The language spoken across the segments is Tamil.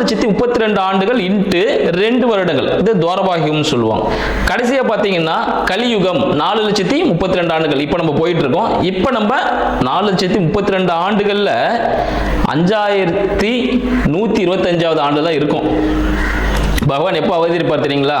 லட்சத்தி முப்பத்தி ரெண்டு ஆண்டுகள் இன்ட்டு ரெண்டு வருடங்கள். இது துவாரபாக சொல்லுவாங்க. கடைசியா பார்த்தீங்கன்னா கலியுகம் நாலு லட்சத்தி முப்பத்தி ரெண்டு ஆண்டுகள். இப்போ நம்ம போயிட்டு இருக்கோம் இப்போ நம்ம நாலு லட்சத்தி முப்பத்தி ரெண்டு ஆண்டுகள்ல அஞ்சாயிரத்தி நூத்தி இருபத்தஞ்சாவது ஆண்டு தான் இருக்கும். பகவான் எப்போ அவதரிப்பார் தெரியுங்களா?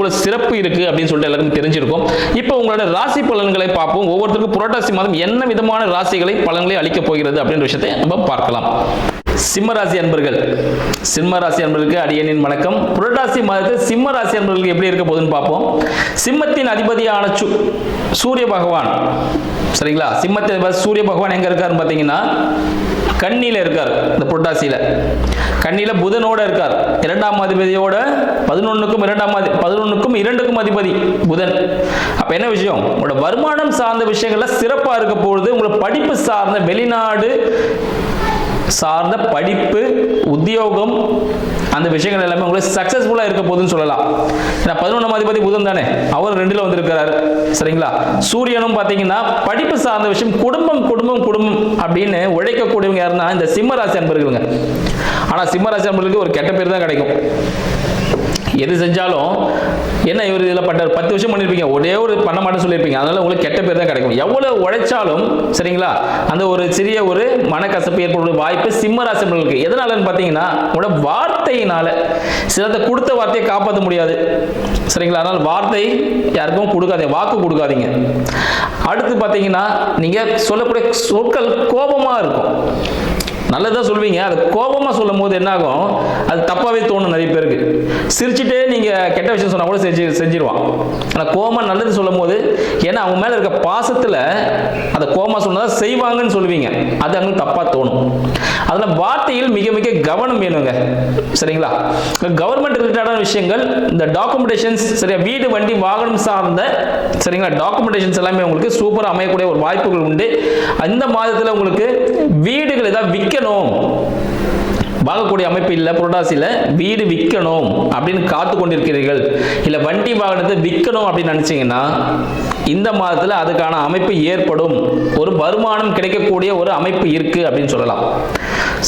இவ்வளோ சிறப்பு இருக்கு அப்படின்னு சொல்லிட்டு எல்லாருக்கும் தெரிஞ்சிருக்கும். இப்போ உங்களோட ராசி பலன்களை பார்ப்போம். ஒவ்வொருத்தருக்கும் புரட்டாசி மாதம் என்ன விதமான ராசிகளை பலன்களை அளிக்கப் போகிறது அப்படின்ற விஷயத்தை நம்ம பார்க்கலாம். சிம்ம ராசி அன்பர்கள். சிம்ம ராசி அன்பர்களுக்கு அடியனின் வணக்கம். புரட்டாசி மாதத்தில் சிம்ம ராசி அன்பர்களுக்கு எப்படி இருக்க போகுதுன்னு பார்ப்போம். சிம்மத்தின் அதிபதியான சு சூரிய பகவான். சரிங்களா? சிம்மத்தின் சூரிய பகவான் எங்க இருக்காருன்னு பார்த்தீங்கன்னா கண்ணியில இருக்கார் இந்த புரட்டாசியில. கண்ணியில புதனோட இருக்கார். இரண்டாம் அதிபதியோட பதினொன்னுக்கும் இரண்டாம் அதி பதினொன்னுக்கும் இரண்டுக்கும் அதிபதி புதன். அப்ப என்ன விஷயம்? உங்களோட வருமானம் சார்ந்த விஷயங்கள்ல சிறப்பா இருக்க பொழுது உங்களோட படிப்பு சார்ந்த வெளிநாடு சார்ந்த படிப்பு உத்தியோகம் அந்த விஷயங்கள் எல்லாமே உங்களுக்கு சக்சஸ்ஃபுல்லாக இருக்க போகுதுன்னு சொல்லலாம். ஏன்னா பதினொன்றாம் அதிபதி புதன் தானே? அவர் ரெண்டில் வந்திருக்கிறார். சரிங்களா? சூரியனும் பார்த்தீங்கன்னா படிப்பு சார்ந்த விஷயம் குடும்பம் குடும்பம் குடும்பம் அப்படின்னு உழைக்கக்கூடியவங்க யாருன்னா இந்த சிம்மராசி அன்பர்களுங்க. ஆனால் சிம்மராசி அன்பர்களுக்கு ஒரு கெட்ட பேர் தான் கிடைக்கும். எது செஞ்சாலும் என்ன இவர் இதில் பட்டார் பத்து வருஷம் பண்ணியிருப்பீங்க. ஒரே ஒரு பண்ண மாட்டேன்னு சொல்லியிருப்பீங்க. அதனால உங்களுக்கு கெட்ட பேர் தான் கிடைக்கும். எவ்வளோ உழைச்சாலும் சரிங்களா? அந்த ஒரு சிறிய ஒரு மனக்கசப்பு ஏற்படக்கூடிய வாய்ப்பு சிம்ம ராசிகளுக்கு எதனாலன்னு பார்த்தீங்கன்னா உங்களோட வார்த்தையினால. சிலத்தை கொடுத்த வார்த்தையை காப்பாற்ற முடியாது. சரிங்களா? அதனால் வார்த்தை யாருக்கும் கொடுக்காதீங்க. வாக்கு கொடுக்காதீங்க. அடுத்து பார்த்தீங்கன்னா நீங்கள் சொல்லக்கூடிய சொற்கள் கோபமாக இருக்கும். நல்லதாக சொல்வீங்க. அது கோபமாக சொல்லும் போது என்னாகும்? அது தப்பாகவே தோணும் நிறைய பேருக்கு. சிரிச்சுட்டே நீங்கள் கெட்ட விஷயம் சொன்னால் கூட செஞ்சு செஞ்சிருவான். ஆனால் கோமா நல்லது சொல்லும் போது ஏன்னா அவங்க மேலே இருக்க பாசத்தில் அதை கோமா சொன்னதா செய்வாங்கன்னு சொல்லுவீங்க. அது அங்கே தப்பாக தோணும். அதில் வார்த்தையில் மிக மிக கவனம் வேணுங்க. சரிங்களா? கவர்மெண்ட் ரிலேட்டடான விஷயங்கள் இந்த டாக்குமெண்டேஷன்ஸ் சரியா வீடு வண்டி வாகனம் சார்ந்த சரிங்களா டாக்குமெண்டேஷன்ஸ் எல்லாமே உங்களுக்கு சூப்பராக அமையக்கூடிய ஒரு வாய்ப்புகள் உண்டு. அந்த மாதத்தில் உங்களுக்கு வீடுகள் ஏதாவது விற்கணும் வாங்கக்கூடிய அமைப்பு இல்லை புரட்டாசியில் வீடு விற்கணும் அப்படின்னு காத்து கொண்டிருக்கிறீர்கள். இல்லை வண்டி வாகனத்தை விற்கணும் அப்படின்னு நினச்சிங்கன்னா இந்த மாதத்தில் அதுக்கான அமைப்பு ஏற்படும். ஒரு வருமானம் கிடைக்கக்கூடிய ஒரு அமைப்பு இருக்கு அப்படின்னு சொல்லலாம்.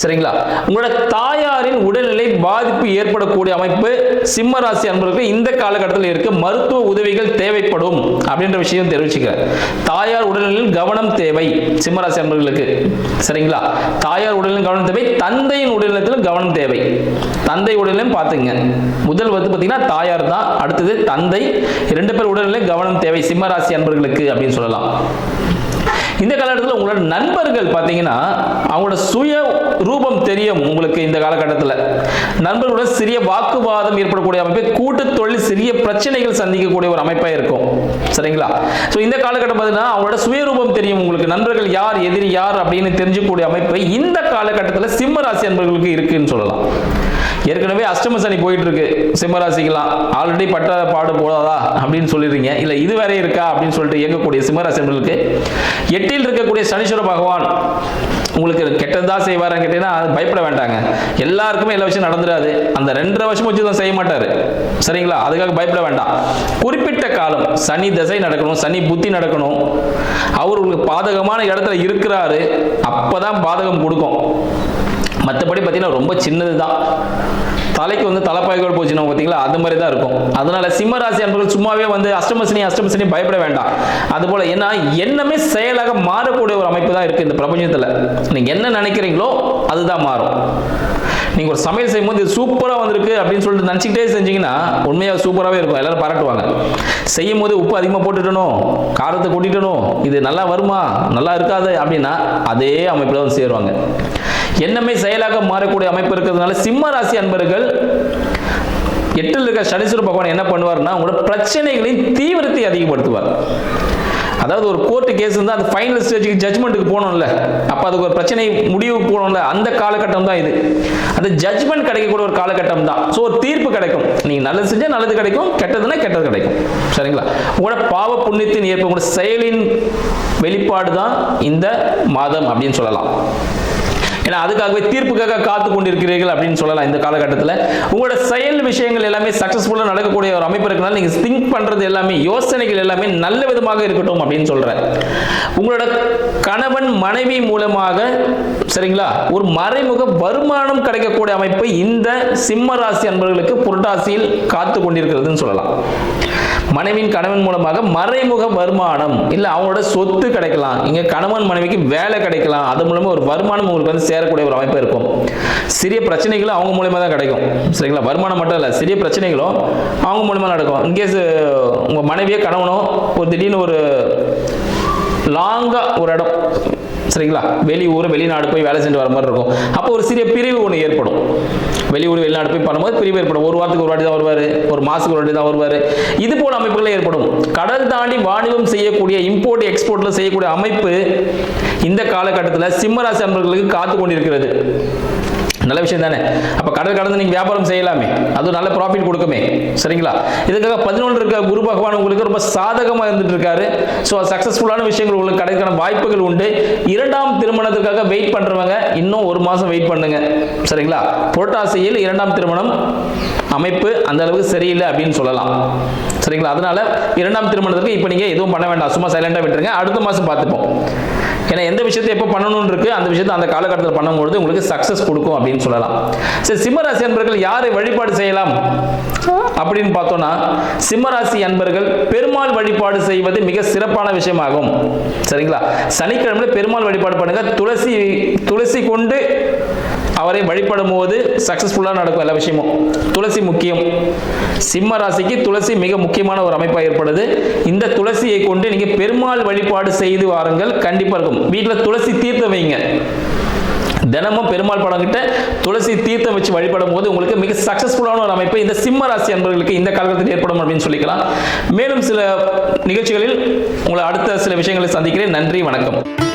சரிங்களா? உங்களோட தாயாரின் உடல்நிலை பாதிப்பு ஏற்படக்கூடிய அமைப்பு சிம்ம ராசி அன்பர்களுக்கு இந்த காலகட்டத்தில் இருக்கு. மருத்துவ உதவிகள் தேவைப்படும் அப்படின்ற விஷயம் தெரிவிச்சுக்கிறேன். தாயார் உடல்நிலையில் கவனம் தேவை சிம்ம ராசி அன்பர்களுக்கு. சரிங்களா? தாயார் உடலின் கவனம் தேவை தந்தையின் உடல்நலத்திலும் கவனம் தேவை. தந்தை உடல்நிலையும் பார்த்துங்க. முதல் வந்து பார்த்தீங்கன்னா தாயார் தான். அடுத்தது தந்தை. இரண்டு பேர் உடல்நிலையும் கவனம் தேவை. சிம்மராசி அன்பர்களுக்கு அப்படின்னு சொல்லலாம். இந்த காலகட்டத்தில் உங்களோட நண்பர்கள் பார்த்தீங்கன்னா அவங்களோட சுய ரூபம் தெரியும் உங்களுக்கு இந்த காலகட்டத்தில். நண்பர்களுடன் சிறிய வாக்குவாதம் ஏற்படக்கூடிய அமைப்பு கூட்டு தொழில் சிறிய பிரச்சனைகள் சந்திக்கக்கூடிய ஒரு அமைப்பாக இருக்கும். சரிங்களா? ஸோ இந்த காலகட்டம் பார்த்தீங்கன்னா அவங்களோட சுயரூபம் தெரியும் உங்களுக்கு. நண்பர்கள் யார் எதிரி யார் அப்படின்னு தெரிஞ்சுக்கூடிய அமைப்பு இந்த காலகட்டத்தில் சிம்ம ராசி நண்பர்களுக்கு இருக்குன்னு சொல்லலாம். ஏற்கனவே அஷ்டம சனி போயிட்டு இருக்கு சிம்மராசிக்கெல்லாம். ஆல்ரெடி பட்ட பாடு போதாதா? அப்படின்னு சொல்லிடுறீங்க. இல்லை இது வேற இருக்கா? அப்படின்னு சொல்லிட்டு இயங்கக்கூடிய சிம்மராசிகளுக்கு எட்டில் இருக்கக்கூடிய சனீஸ்வர பகவான் உங்களுக்கு கெட்டதா செய்வாரான்னு கேட்டீங்கன்னா அது பயப்பட வேண்டாங்க. எல்லாருக்குமே எல்லா விஷயம் நடந்துடாது. அந்த ரெண்டரை வருஷம் வச்சு தான் செய்ய மாட்டாரு. சரிங்களா? அதுக்காக பயப்பட வேண்டாம். குறிப்பிட்ட காலம் சனி தசை நடக்கணும் சனி புத்தி நடக்கணும். அவர் உங்களுக்கு பாதகமான இடத்துல இருக்கிறாரு. அப்பதான் பாதகம் கொடுக்கும். மற்றபடி பார்த்தீங்கன்னா ரொம்ப சின்னது தான் தலைக்கு வந்து தலைப்பாய்கள் போச்சுன்னா பார்த்தீங்களா? அது மாதிரி தான் இருக்கும். அதனால சிம்ம ராசி அன்பர்கள் சும்மாவே வந்து அஷ்டமசனி அஷ்டமசனி பயப்பட வேண்டாம். அதுபோல் ஏன்னா எண்ணமே செயலாக மாறக்கூடிய ஒரு அமைப்பு தான் இருக்குது இந்த பிரபஞ்சத்தில். நீங்கள் என்ன நினைக்கிறீங்களோ அதுதான் மாறும். நீங்க ஒரு சமையல் செய்யும்போது இது சூப்பரா வந்திருக்கு அப்படின்னு சொல்லிட்டு நினச்சிக்கிட்டே செஞ்சீங்கன்னா உண்மையாக சூப்பராகவே இருக்கும். எல்லாரும் பாராட்டுவாங்க. செய்யும் போது உப்பு அதிகமாக போட்டுட்டணும் காரத்தை கூட்டிட்டணும் இது நல்லா வருமா நல்லா இருக்காது அப்படின்னா அதே அமைப்பில் வந்து சேருவாங்க. என்னமே செயலாக மாறக்கூடிய அமைப்பு இருக்கிறதுனால சிம்ம ராசி அன்பர்கள் எட்டில் இருக்க சனீஸ்வர பகவான் என்ன பண்ணுவார்னா உங்களோட பிரச்சனைகளின் தீவிரத்தை அதிகப்படுத்துவார். அதாவது ஒரு கோர்ட்டு கேஸ் இருந்தால் அந்த ஃபைனல் ஸ்டேஜுக்கு ஜட்மெண்ட்டுக்கு போகணும்ல. அப்போ அதுக்கு ஒரு பிரச்சனை முடிவு போகணும்ல. அந்த காலகட்டம் தான் இது. அந்த ஜட்மெண்ட் கிடைக்கக்கூடிய ஒரு காலகட்டம் தான். ஸோ ஒரு தீர்ப்பு கிடைக்கும். நீங்கள் நல்லது செஞ்சால் நல்லது கிடைக்கும். கெட்டதுன்னா கெட்டது கிடைக்கும். சரிங்களா? உங்களோட பாவ புண்ணியத்தின் ஏற்ப உங்களோட செயலின் வெளிப்பாடு தான் இந்த மாதம் அப்படின்னு சொல்லலாம். ஏன்னா அதுக்காகவே தீர்ப்புக்காக காத்து கொண்டிருக்கிறீர்கள் அப்படின்னு சொல்லலாம் இந்த காலகட்டத்தில். உங்களோட செயல் விஷயங்கள் எல்லாமே சக்ஸஸ்ஃபுல்லாக நடக்கக்கூடிய ஒரு அமைப்பு இருக்கனால நீங்கள் திங்க் பண்ணுறது எல்லாமே யோசனைகள் எல்லாமே நல்ல விதமாக இருக்கட்டும் அப்படின்னு சொல்கிறேன் உங்களோட கணவன் மனைவி மூலமாக சரிங்களா ஒரு மறைமுக வருமானம் கிடைக்கக்கூடிய அமைப்பு இந்த சிம்ம ராசி அன்பர்களுக்கு புரட்டாசியில் காத்து கொண்டிருக்கிறதுன்னு சொல்லலாம். மனைவியின் கணவன் மூலமாக மறைமுக வருமானம். இல்லை அவங்களோட சொத்து கிடைக்கலாம். இங்கே கணவன் மனைவிக்கு வேலை கிடைக்கலாம். அது மூலமா ஒரு வருமானம் உங்களுக்கு வந்து சேரக்கூடிய ஒரு அமைப்பு இருக்கும். சிறிய பிரச்சனைகளும் அவங்க மூலியமாக தான் கிடைக்கும். சரிங்களா? வருமானம் மட்டும் இல்லை சிறிய பிரச்சனைகளும் அவங்க மூலமா நடக்கும். இன்கேஸ் உங்கள் மனைவியோ கணவனோ ஒரு திடீர்னு ஒரு லாங்காக ஒரு இடம். சரிங்களா? வெளியூர் வெளிநாடு போய் வேலை செஞ்சு வர மாதிரி இருக்கும். அப்போ ஒரு சிறிய பிரிவு ஒன்று ஏற்படும். வெளியூர் வெளிநாடு போய் பண்ணும்போது பிரிவு ஏற்படும். ஒரு வாரத்துக்கு ஒரு வாட்டி தான் வருவார். ஒரு மாதத்துக்கு ஒரு வாட்டி தான் வருவார். இது போல அமைப்புகள் ஏற்படும். கடல் தாண்டி வாணிபம் செய்யக்கூடிய இம்போர்ட் எக்ஸ்போர்ட்டில் செய்யக்கூடிய அமைப்பு இந்த காலகட்டத்தில் சிம்மராசி அன்பர்களுக்கு காத்து கொண்டிருக்கிறது. நல்ல விஷயம் தானே? அப்போ கடல் கடந்து நீங்கள் வியாபாரம் செய்யலாமே. அது நல்ல ப்ராஃபிட் கொடுக்குமே. சரிங்களா? இதுக்காக பதினொன்று இருக்க குரு பகவான் உங்களுக்கு ரொம்ப சாதகமாக இருந்துட்டு இருக்காரு. ஸோ சக்ஸஸ்ஃபுல்லான விஷயங்கள் உங்களுக்கு கிடைக்கான வாய்ப்புகள் உண்டு. இரண்டாம் திருமணத்துக்காக வெயிட் பண்ணுறவங்க இன்னும் ஒரு மாதம் வெயிட் பண்ணுங்க. சரிங்களா? புரட்டாசியில் இரண்டாம் திருமணம் அமைப்பு அந்த அளவுக்கு சரியில்லை அப்படின்னு சொல்லலாம். சரிங்களா? அதனால இரண்டாம் திருமணத்துக்கு இப்போ நீங்கள் எதுவும் பண்ண வேண்டாம். சும்மா சைலண்டாக விட்டுருங்க. அடுத்த மாதம் பார்த்துப்போம். ஏன்னா எந்த விஷயத்தை எப்போ பண்ணணும்னு இருக்கு அந்த விஷயத்தை அந்த காலகட்டத்தில் பண்ணும்பொழுது உங்களுக்கு சக்ஸஸ் கொடுக்கும் அப்படின்னு சொல்லலாம். சரி சிம்மராசி அன்பர்கள் யாரை வழிபாடு செய்யலாம் அப்படின்னு பார்த்தோம்னா சிம்மராசி அன்பர்கள் பெருமாள் வழிபாடு செய்வது மிக சிறப்பான விஷயமாகும். சரிங்களா? சனிக்கிழமை பெருமாள் வழிபாடு பண்ணுங்க. துளசி துளசி கொண்டு அவரை வழிபடும் போது சக்சஸ்ஃபுல்லாக நடக்கும் எல்லா விஷயமும். துளசி முக்கியம். சிம்ம ராசிக்கு துளசி மிக முக்கியமான ஒரு அமைப்பாக ஏற்படுது. இந்த துளசியை கொண்டு நீங்கள் பெருமாள் வழிபாடு செய்து வாருங்கள். கண்டிப்பாக இருக்கும். வீட்டில் துளசி தீர்த்தம் வைங்க. தினமும் பெருமாள் படம் கிட்ட துளசி தீர்த்தம் வச்சு வழிபடும் போது உங்களுக்கு மிக சக்சஸ்ஃபுல்லான ஒரு அமைப்பு இந்த சிம்ம ராசி அன்பர்களுக்கு இந்த காலகட்டத்தில் ஏற்படும் அப்படின்னு சொல்லிக்கலாம். மேலும் சில நிகழ்ச்சிகளில் உங்களை அடுத்த சில விஷயங்களை சந்திக்கிறேன். நன்றி வணக்கம்.